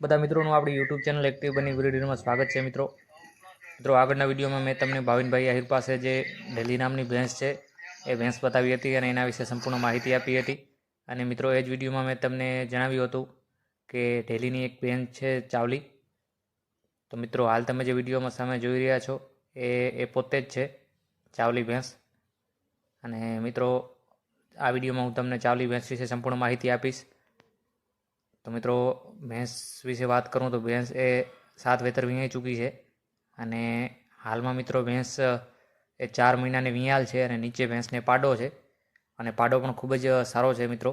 બધા મિત્રોનું આપણી યુટ્યુબ ચેનલ એક્ટિવ બની વિડીયોમાં સ્વાગત છે, મિત્રો. મિત્રો, આગળના વિડીયોમાં મેં તમને ભાવિનભાઈ આહિર પાસે જે ઢેલી નામની ભેંસ છે, એ ભેંસ બતાવી હતી અને એના વિશે સંપૂર્ણ માહિતી આપી હતી. અને મિત્રો, એ જ વિડીયોમાં મેં તમને જણાવ્યું હતું કે ઢેલીની એક ભેંસ છે ચાવલી. તો મિત્રો, હાલ તમે જે વિડીયોમાં સામે જોઈ રહ્યા છો, એ એ પોતે જ છે ચાવલી ભેંસ. અને મિત્રો, આ વિડીયોમાં હું તમને ચાવલી ભેંસ વિશે સંપૂર્ણ માહિતી આપીશ. તો મિત્રો, ભેંસ વિશે વાત કરું તો ભેંસ એ સાત વેતર વીણાઈ ચૂકી છે અને હાલમાં મિત્રો ભેંસ એ ચાર મહિનાની વિયાલ છે અને નીચે ભેંસને પાડો છે અને પાડો પણ ખૂબ જ સારો છે મિત્રો.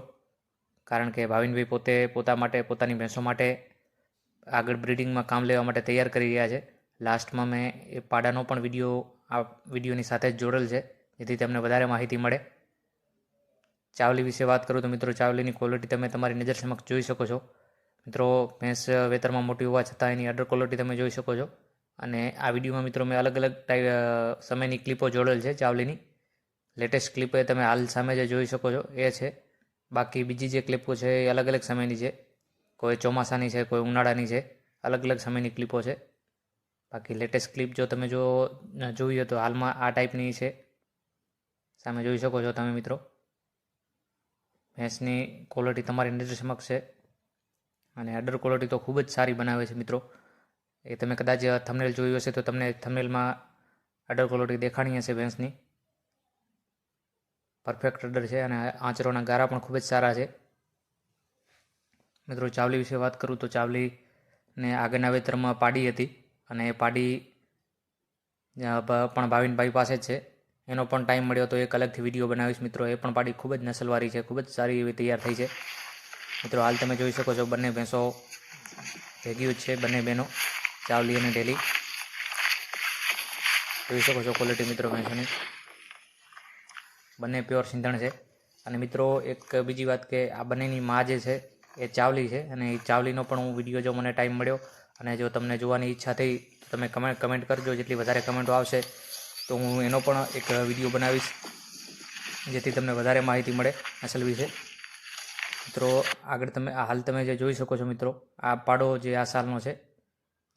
કારણ કે ભાવિનભાઈ પોતે પોતા માટે, પોતાની ભેંસો માટે આગળ બ્રિડિંગમાં કામ લેવા માટે તૈયાર કરી રહ્યા છે. લાસ્ટમાં મેં એ પાડાનો પણ વીડિયો, આ વિડીયોની સાથે જ જોડેલ છે, જેથી તમને વધારે માહિતી મળે. ચાવલી વિશે વાત કરું તો મિત્રો ચાવલીની ક્વોલિટી તમે તમારી નજર સમક્ષ જોઈ શકો છો. મિત્રો ભેંસ વેતરમાં મોટી હોવા છતાં એની અડર ક્વોલિટી તમે જોઈ શકો છો. અને આ વિડીયોમાં મિત્રો મેં અલગ અલગ ટાઈપ સમયની ક્લિપો જોડેલ છે ચાવલીની. લેટેસ્ટ ક્લિપ એ તમે હાલ સામે જે જોઈ શકો છો. એ છે. બાકી બીજી જે ક્લિપો છે એ અલગ અલગ સમયની છે. કોઈ ચોમાસાની છે, કોઈ ઉનાળાની છે. અલગ અલગ સમયની ક્લિપો છે. બાકી લેટેસ્ટ ક્લિપ જો તમે જો જોઈએ તો હાલમાં આ ટાઈપની છે. સામે જોઈ શકો છો તમે મિત્રો. ભેંસની ક્વોલિટી તમારી નજર સમક્ષ છે. અને અડર ક્વોલિટી તો ખૂબ જ સારી બનાવે છે મિત્રો. એ તમે કદાચ થમનેલ જોયું હશે તો તમને થમનેલમાં અડર ક્વોલિટી દેખાણી હશે ભેંસની. પરફેક્ટ અડર છે અને આંચરોના ગારા પણ ખૂબ જ સારા છે. મિત્રો ચાવલી વિશે વાત કરું તો ચાવલીને આગળના વેતરમાં પાડી હતી અને એ પાડી પણ ભાવિનભાઈ પાસે જ છે. એનો પણ ટાઈમ મળ્યો તો એક અલગથી વીડિયો બનાવીશ. મિત્રો, એ પણ પાડી ખૂબ જ નસલવારી છે, ખૂબ જ સારી એવી તૈયાર થઈ છે. મિત્રો, હાલ તમે જોઈ શકો છો બંને ભેંસો ભેગી જ છે, બંને બહેનો, ચાવલી અને ઢેલી. જોઈ શકો છો ક્વોલિટી મિત્રો ભેંસોની. બંને પ્યોર સિંધણ છે. અને મિત્રો, એક બીજી વાત કે આ બંનેની મા જે છે, એ ચાવલી છે. અને એ ચાવલીનો પણ હું વીડિયો જો મને ટાઈમ મળ્યો અને જો તમને જોવાની ઈચ્છા થઈ, તો તમે કમેન્ટ કમેન્ટ કરજો. જેટલી વધારે કમેન્ટો આવશે તો હું એનો પણ એક વીડિયો બનાવીશ, જેથી તમને વધારે માહિતી મળે અસલ વિશે. મિત્રો, આગળ તમે હાલ તમે જે જોઈ શકો છો મિત્રો, આ પાડો જે આ સાલનો છે,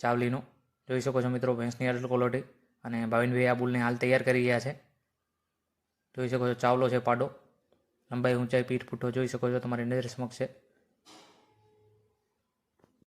ચાવલીનો, જોઈ શકો છો મિત્રો, ભેંસની અડલ ક્વોલિટી અને ભાવિનભાઈ આ બુલને હાલ તૈયાર કરી રહ્યા છે. જોઈ શકો છો, ચાવલો છે પાડો. લંબાઈ ઊંચાઈ, પીઠ પૂઠો જોઈ શકો છો, તમારી નજર સમક્ષ છે.